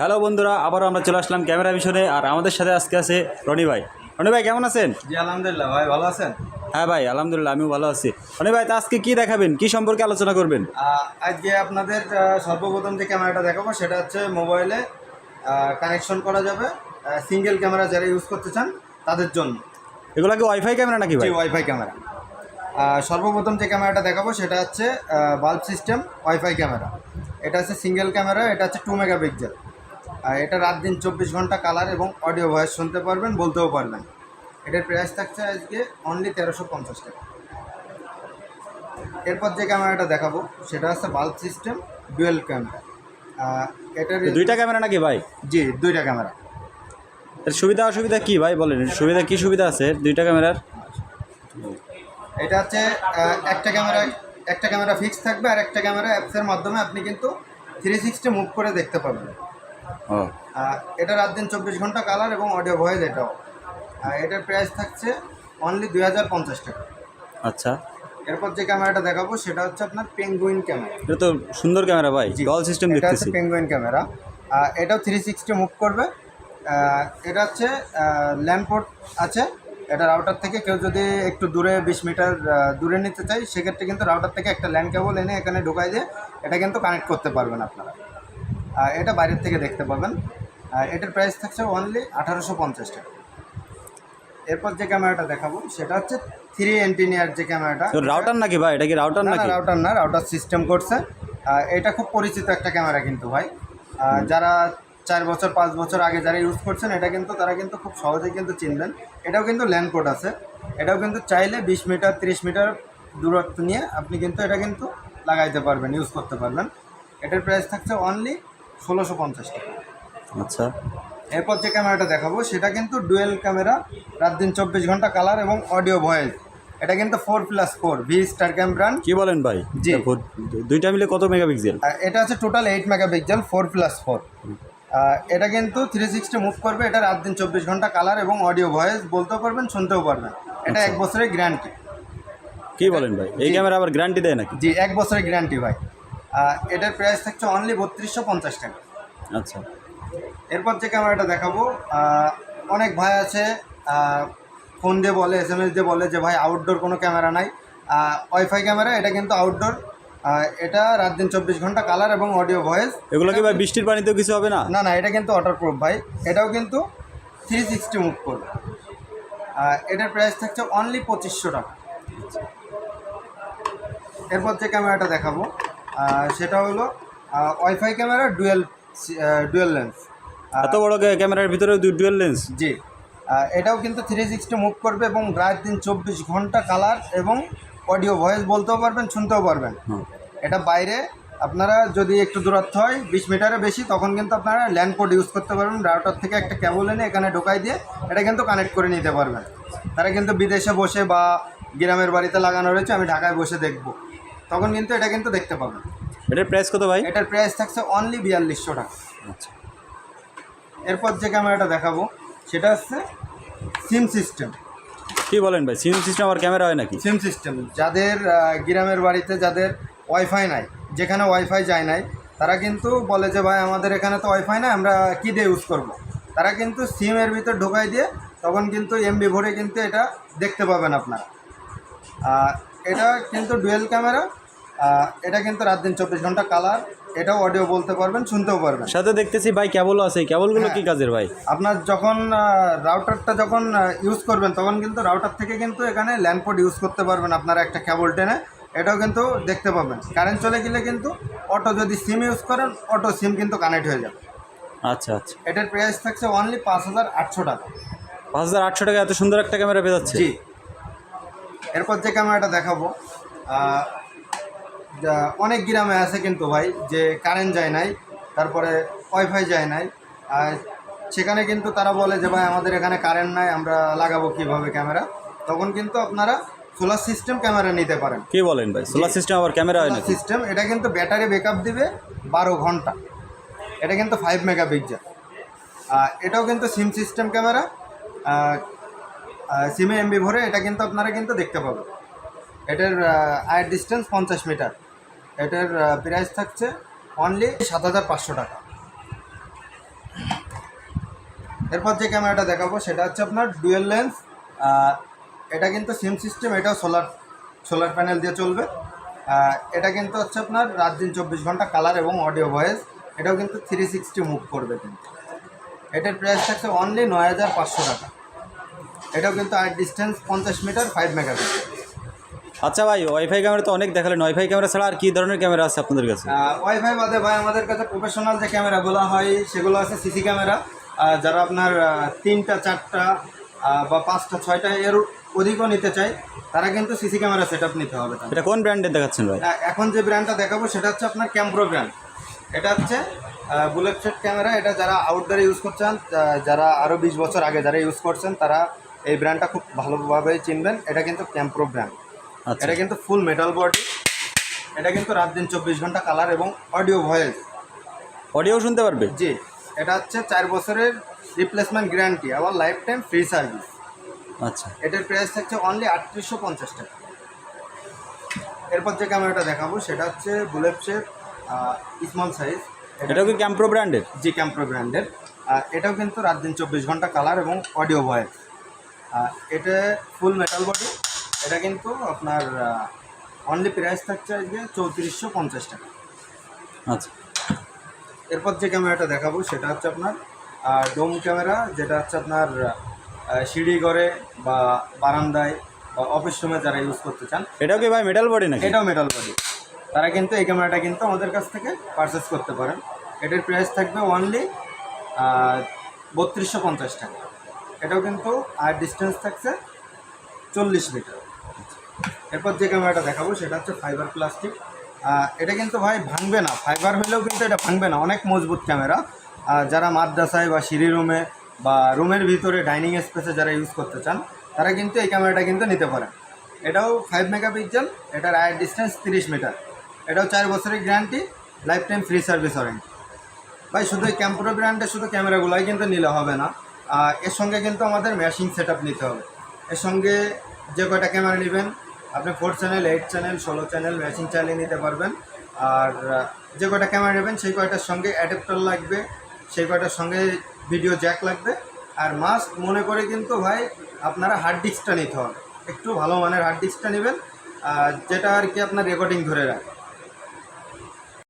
Hello বন্ধুরা আবারও আমরা চলে আসলাম ক্যামেরা মিশনে আর আমাদের সাথে আজকে আছে রনি ভাই। রনি ভাই কেমন আছেন? জি আলহামদুলিল্লাহ ভাই ভালো আছেন? হ্যাঁ ভাই আলহামদুলিল্লাহ আমিও ভালো আছি। রনি ভাই তা আজকে কি দেখাবেন? কি সম্পর্কে আলোচনা করবেন? আজকে আপনাদের সর্বপ্রথম যে ক্যামেরাটা দেখাবো সেটা হচ্ছে মোবাইলে কানেকশন করা যাবে সিঙ্গেল ক্যামেরা যারা ইউজ করতে চান তাদের জন্য। এগুলো কি ওয়াইফাই ক্যামেরা নাকি ভাই? ওয়াইফাই ক্যামেরা সর্বপ্রথম যে ক্যামেরাটা দেখাবো সেটা হচ্ছে বাল্ব সিস্টেম ওয়াইফাই ক্যামেরা এটা হচ্ছে সিঙ্গেল ক্যামেরা এটা হচ্ছে টু মেগা পিক্সেল এটা রাত দিন চব্বিশ ঘণ্টা কালার এবং অডিও ভয়েস শুনতে পারবেন বলতেও পারবেন। এটার প্রাইস থাকছে আজকে অনলি তেরোশো পঞ্চাশ টাকা। এরপর যে ক্যামেরাটা দেখাবো সেটা হচ্ছে বাল্ব সিস্টেম ডুয়েল ক্যামেরা এটার দুইটা ক্যামেরা নাকি ভাই? জি দুইটা ক্যামেরা এর সুবিধা অসুবিধা কি ভাই বলেন? সুবিধা কি সুবিধা আছে দুইটা ক্যামেরার এটা হচ্ছে একটা ক্যামেরা একটা ক্যামেরা ফিক্স থাকবে আর একটা ক্যামেরা অ্যাপসের মাধ্যমে আপনি কিন্তু থ্রি সিক্সটি মুভ করে দেখতে পাবেন এটা রাত দিন চব্বিশ ঘণ্টা কালার এবং অডিও ভয়েস এটাও। আর এটার প্রাইস থাকছে অনলি দুই হাজার পঞ্চাশ টাকা। আচ্ছা। এরপর যে ক্যামেরাটা দেখাবো সেটা হচ্ছে আপনার পেঙ্গুইন ক্যামেরা এটা তো সুন্দর ক্যামেরা ভাই ডল সিস্টেম এটা হচ্ছে পেঙ্গুইন ক্যামেরা এটাও থ্রি সিক্সটি মুভ করবে। এটা হচ্ছে ল্যান্ডপোর্ট আছে। এটা রাউটার থেকে কেউ যদি একটু দূরে বিশ মিটার দূরে নিতে চাই সেক্ষেত্রে কিন্তু রাউটার থেকে একটা ল্যান্ড কেবল এনে এখানে ঢোকাই দিয়ে এটা কিন্তু কানেক্ট করতে পারবেন আপনারা। এটা বাইরের থেকে দেখতে পাবেন। এটার প্রাইস থাকছে অনলি আঠারোশো পঞ্চাশ টাকা। এরপর যে ক্যামেরাটা দেখাবো সেটা হচ্ছে থ্রি এন্টিনিয়ার যে ক্যামেরাটা রাউটার নাকি ভাই? এটা কি রাউটার না রাউটার না রাউটার সিস্টেম করছে। এটা খুব পরিচিত একটা ক্যামেরা কিন্তু ভাই। যারা চার বছর পাঁচ বছর আগে যারা ইউজ করছেন এটা কিন্তু তারা কিন্তু খুব সহজেই কিন্তু চিনবেন। এটাও কিন্তু ল্যান্ড কোড আছে। এটাও কিন্তু চাইলে বিশ মিটার তিরিশ মিটার দূরত্ব নিয়ে আপনি কিন্তু এটা কিন্তু লাগাইতে পারবেন ইউজ করতে পারবেন। এটার প্রাইস থাকছে অনলি ষোলোশো পঞ্চাশ টাকা। আচ্ছা। এরপর যে ক্যামেরাটা দেখাবো সেটা কিন্তু ডুয়েল ক্যামেরা রাত দিন চব্বিশ ঘণ্টা কালার এবং অডিও ভয়েস। এটা কিন্তু four plus four V star cam brand কি বলেন ভাই? জি। দুইটা মিলে কত মেগাপিক্সেল? এটা আছে total eight megapixel four plus four. এটা কিন্তু থ্রি সিক্সটি মুভ করবে এটা রাত দিন চব্বিশ ঘণ্টা কালার এবং অডিও ভয়েস বলতেও পারবেন শুনতেও পারবেন। এটা এক বছরের গ্যারান্টি। কি বলেন ভাই? এই ক্যামেরা আবার গ্যারান্টি দেয় নাকি? জি এক বছরের গ্যারান্টি ভাই। এটার প্রাইস থাকছে অনলি বত্রিশশো পঞ্চাশ টাকা। আচ্ছা। এরপর যে ক্যামেরাটা দেখাবো অনেক ভাই আছে ফোন দিয়ে বলে এস এম এস দিয়ে বলে যে ভাই আউটডোর কোনো ক্যামেরা নাই। ওয়াইফাই ক্যামেরা এটা কিন্তু আউটডোর এটা রাত দিন চব্বিশ ঘণ্টা কালার এবং অডিও ভয়েস এগুলো কি ভাই বৃষ্টির পানিতেও কিছু হবে না? না না এটা কিন্তু ওয়াটারপ্রুফ ভাই। এটাও কিন্তু থ্রি সিক্সটি মুভ করবে। এটার প্রাইস থাকছে অনলি পঁচিশশো টাকা। এরপর যে ক্যামেরাটা দেখাবো সেটা হলো WiFi camera dual dual lens. এত বড় ক্যা- ক্যামেরার ভিতরে ডুয়েল লেন্স? জি। এটাও কিন্তু থ্রি সিক্সটি মুভ করবে এবং রাত দিন চব্বিশ ঘণ্টা কালার এবং অডিও ভয়েস বলতেও পারবেন শুনতেও পারবেন। এটা বাইরে আপনারা যদি একটু দূরত্ব হয় বিশ মিটারে বেশি তখন কিন্তু আপনারা ল্যান্ড কোড ইউজ করতে পারবেন। রাউটার থেকে একটা কেবল এনে এখানে ঢোকাই দিয়ে এটা কিন্তু কানেক্ট করে নিতে পারবেন। তারা কিন্তু বিদেশে বসে বা গ্রামের বাড়িতে লাগানো রয়েছে আমি ঢাকায় বসে দেখব। তখন কিন্তু এটা কিন্তু দেখতে পাবেন এটার প্রাইস কত ভাই? এটার প্রাইস থাকছে অনলি বিয়াল্লিশশো টাকা। আচ্ছা। এরপর যে ক্যামেরাটা দেখাবো সেটা হচ্ছে সিম সিস্টেম কি বলেন ভাই? সিম সিস্টেম আবার ক্যামেরা হয় নাকি? সিম সিস্টেম যাদের গ্রামের বাড়িতে যাদের ওয়াইফাই নাই যেখানে ওয়াইফাই যায় নাই তারা কিন্তু বলে যে ভাই আমাদের এখানে তো ওয়াইফাই নাই আমরা কী দিয়ে ইউজ করব। তারা কিন্তু সিমের ভিতর ঢোকাই দিয়ে তখন কিন্তু এমবি ভরে কিন্তু এটা দেখতে পাবেন আপনারা। আর এটা কিন্তু ডুয়েল ক্যামেরা এটা কিন্তু রাত দিন চব্বিশ ঘণ্টা কালার এটাও অডিও বলতে পারবেন শুনতেও পারবেন। সাথে দেখতেছি ভাই কেবলও আছে কেবলগুলো কি হ্যাঁ। কাজের ভাই? আপনার যখন রাউটারটা যখন ইউজ করবেন তখন কিন্তু রাউটার থেকে কিন্তু এখানে ল্যান্ডপোর্ট ইউজ করতে পারবেন আপনারা একটা কেবল টেনে এটাও কিন্তু দেখতে পাবেন। কারেন্ট চলে গেলে কিন্তু অটো যদি সিম ইউজ করেন অটো সিম কিন্তু কানেক্ট হয়ে যাবে। আচ্ছা আচ্ছা। এটার প্রাইস থাকছে অনলি পাঁচ হাজার আটশো টাকা। পাঁচ হাজার আটশো টাকা এত সুন্দর একটা ক্যামেরা পেয়ে যাচ্ছে? জি। এরপর যে ক্যামেরাটা দেখাবো অনেক গ্রামে আছে কিন্তু ভাই যে কারেন্ট যায় নাই তারপরে ওয়াইফাই যায় নাই। আর সেখানে কিন্তু তারা বলে যে ভাই আমাদের এখানে কারেন্ট নাই আমরা লাগাবো কীভাবে ক্যামেরা তখন কিন্তু আপনারা সোলার সিস্টেম ক্যামেরা নিতে পারেন। কি বলেন ভাই? সোলার সিস্টেম আবার ক্যামেরা হয় নাকি? সিস্টেম এটা কিন্তু ব্যাটারি ব্যাকআপ দিবে বারো ঘণ্টা। এটা কিন্তু ফাইভ মেগা পিক্সেল এটাও কিন্তু সিম সিস্টেম ক্যামেরা সিমে এমবি ভরে এটা কিন্তু আপনারা কিন্তু দেখতে পাবেন। এটার আয়ের ডিস্টেন্স পঞ্চাশ মিটার এটার প্রাইস থাকছে অনলি সাত হাজার পাঁচশো টাকা। এরপর যে ক্যামেরাটা দেখাবো, সেটা হচ্ছে আপনার ডুয়েল লেন্স এটা কিন্তু সিম সিস্টেম এটাও সোলার সোলার প্যানেল দিয়ে চলবে। এটা কিন্তু হচ্ছে আপনার রাত দিন চব্বিশ ঘণ্টা কালার এবং অডিও ভয়েস এটাও কিন্তু থ্রি সিক্সটি মুভ করবে কিন্তু। এটার প্রাইস থাকছে অনলি নয় হাজার পাঁচশো টাকা। এটাও কিন্তু আর ডিস্টেন্স পঞ্চাশ মিটার ফাইভ মেগাপিক্সেল আচ্ছা ভাই ওয়াইফাই ক্যামেরা তো অনেক দেখালেন। ওয়াইফাই ক্যামেরা ছাড়া আর কি ধরনের ক্যামেরা আছে আপনাদের কাছে? ওয়াইফাই বাদে ভাই আমাদের কাছে প্রফেশনাল যে ক্যামেরাগুলো হয় সেগুলো আছে সিসি ক্যামেরা যারা আপনার তিনটা চারটা বা পাঁচটা ছয়টা এর অধিকও নিতে চায় তারা কিন্তু সিসি ক্যামেরা সেট আপ নিতে হবে। এটা কোন ব্র্যান্ডের দেখাচ্ছেন ভাই? এখন যে ব্র্যান্ডটা দেখাবো সেটা হচ্ছে আপনার ক্যাম্প্রো ব্র্যান্ড এটা হচ্ছে বুলেট সেট ক্যামেরা এটা যারা আউটডোরে ইউজ করছেন যারা আরও বিশ বছর আগে যারা ইউজ করছেন তারা এই ব্র্যান্ডটা খুব ভালোভাবে চিনবেন। এটা কিন্তু ক্যাম্প্রো ব্র্যান্ড এটা কিন্তু ফুল মেটাল বডি এটা কিন্তু রাত দিন চব্বিশ ঘণ্টা কালার এবং অডিও ভয়েস অডিও শুনতে পারবে? জি এটা হচ্ছে চার বছরের রিপ্লেসমেন্ট গ্যারান্টি আবার লাইফ টাইম ফ্রি সার্ভিস আচ্ছা। এটার প্রাইস থাকছে অনলি আটত্রিশশো পঞ্চাশ টাকা। এরপর যে ক্যামেরাটা দেখাবো সেটা হচ্ছে শেপ স্মল সাইজ এটাও কি ক্যাম্প্রো ব্র্যান্ডের জি ক্যাম্প্রো ব্র্যান্ডের আর এটাও কিন্তু রাত দিন চব্বিশ ঘণ্টা কালার এবং অডিও ভয়েস এটা ফুল মেটাল বডি এটা কিন্তু আপনার অনলি প্রাইস থাকছে আজকে চৌত্রিশশো পঞ্চাশ টাকা। আচ্ছা। এরপর যে ক্যামেরাটা দেখাবো সেটা হচ্ছে আপনার ডোম ক্যামেরা যেটা হচ্ছে আপনার সিঁড়ি ঘরে বা বারান্দায় বা অফিস রুমে যারা ইউজ করতে চান এটাও কি ভাই মেটাল বডি নাকি? এটাও মেটাল বডি তারা কিন্তু এই ক্যামেরাটা কিন্তু আমাদের কাছ থেকে পারচেস করতে পারেন। এটার প্রাইস থাকবে অনলি বত্রিশশো পঞ্চাশ টাকা। এটাও কিন্তু আর ডিস্টেন্স থাকছে চল্লিশ মিটার এরপর যে ক্যামেরাটা দেখাবো, সেটা হচ্ছে ফাইবার প্লাস্টিক এটা কিন্তু ভাই ভাঙবে না। ফাইবার হলেও কিন্তু এটা ভাঙবে না। অনেক মজবুত ক্যামেরা। যারা মাদ্রাসায় বা সিঁড়ি রুমে বা রুমের ভিতরে ডাইনিং স্পেসে যারা ইউজ করতে চান, তারা কিন্তু এই ক্যামেরাটা কিন্তু নিতে পারেন। এটাও ফাইভ মেগা মেগাপিক্সেল এটার আয়ের ডিস্টেন্স তিরিশ মিটার এটাও চার বছরের guarantee lifetime free service warranty ভাই, শুধু এই ক্যাম্পুটার ব্র্যান্ডের শুধু ক্যামেরাগুলোই কিন্তু নিলে হবে না। এর সঙ্গে কিন্তু আমাদের ম্যাশিং সেট নিতে হবে। এর সঙ্গে যে কয়টা ক্যামেরা নেবেন আপনি ফোর চ্যানেল এইট চ্যানেল ষোলো চ্যানেল ম্যাচিং চালিয়ে নিতে পারবেন। আর যে কয়টা ক্যামেরা নেবেন, সেই কয়টার সঙ্গে অ্যাডাপ্টার লাগবে, সেই কয়টার সঙ্গে ভিডিও জ্যাক লাগবে। আর মাস্ক মনে করে কিন্তু ভাই, আপনারা হার্ড ডিস্কটা নিতে হবে। একটু ভালো মানের হার্ড ডিস্কটা নেবেন আর যেটা আর কি আপনার রেকর্ডিং ধরে রাখে।